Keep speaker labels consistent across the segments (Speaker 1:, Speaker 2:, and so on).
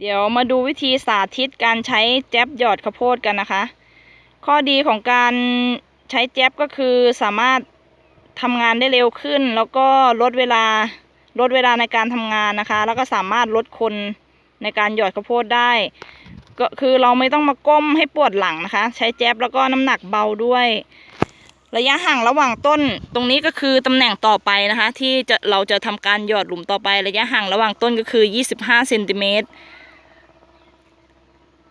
Speaker 1: เดี๋ยวมาดูวิธีสาธิตการใช้แจ๊บหยอดข้าวโพดกันนะคะ ข้อดีของการใช้แจ๊บก็คือสามารถทำงานได้เร็วขึ้น แล้วก็ลดเวลาลดเวลาในการทำงานนะคะ แล้วก็สามารถลดคนในการหยอดข้าวโพดได้ ก็คือเราไม่ต้องมาก้มให้ปวดหลังนะคะ ใช้แจ๊บแล้วก็น้ำหนักเบาด้วย ระยะห่างระหว่างต้นตรงนี้ก็คือตำแหน่งต่อไปนะคะ ที่จะเราจะทำการหยอดหลุมต่อไประยะห่างระหว่างต้นก็คือ 25เซนติเมตร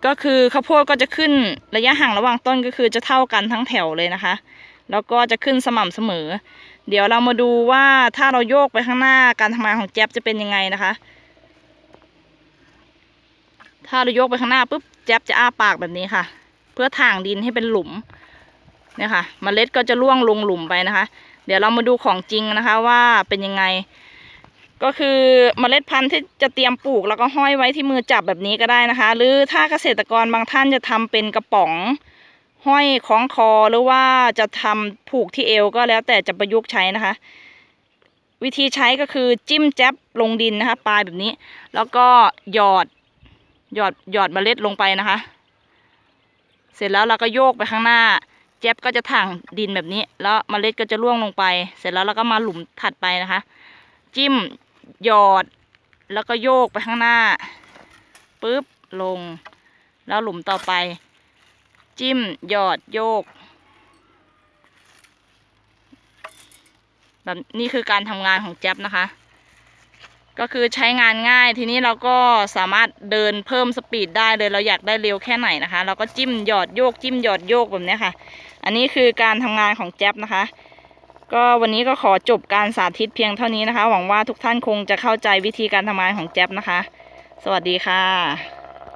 Speaker 1: ก็คือข้าวโพดก็จะขึ้นระยะห่างระหว่างต้นก็คือจะเท่ากันทั้งแถวเลยนะคะ แล้วก็จะขึ้นสม่ำเสมอ เดี๋ยวเรามาดูว่าถ้าเราโยกไปข้างหน้าการทำงานของแจ๊บจะเป็นยังไงนะคะ ถ้าเราโยกไปข้างหน้าปุ๊บแจ๊บจะอ้าปากแบบนี้ค่ะ เพื่อถ่างดินให้เป็นหลุมเนี่ยค่ะเมล็ดก็จะร่วงลงหลุมไปนะคะ เดี๋ยวเรามาดูของจริงนะคะว่าเป็นยังไง ก็คือเมล็ดพันธุ์ที่จะเตรียมปลูกแล้วก็ห้อยไว้ที่มือจับแบบนี้ก็ได้นะคะ หรือถ้าเกษตรกรบางท่านจะทำเป็นกระป๋อง ห้อยคล้องคอหรือว่าจะทำผูกที่เอวก็แล้วแต่จะประยุกต์ใช้นะคะ วิธีใช้ก็คือจิ้มแจ๊บลงดินนะคะ ปลายแบบนี้ แล้วก็หยอดหยอดหยอดเมล็ดลงไปนะคะ เสร็จแล้วเราก็โยกไปข้างหน้าแจ๊บก็จะถ่างดินแบบนี้ แล้วเมล็ดก็จะร่วงลงไป เสร็จแล้วเราก็มาหลุมถัดไปนะคะ จิ้ม หยอด แล้วก็โยกไปข้างหน้าปุ๊บลง แล้วหลุมต่อไป จิ้มหยอดโยกแบบนี่คือการทำงานของแจ๊บนะคะ ก็คือใช้งานง่ายทีนี้เราก็สามารถเดินเพิ่มสปีดได้เลยเราอยากได้เร็วแค่ไหนนะคะ เราก็จิ้มหยอดโยก จิ้มหยอดโยกแบบนี้ค่ะ อันนี้คือการทำงานของแจ๊บนะคะ ก็วันนี้ก็ขอจบการสาธิตเพียงเท่านี้นะคะ หวังว่าทุกท่านคงจะเข้าใจวิธีการทำงานของแจ๊บนะคะ สวัสดีค่ะ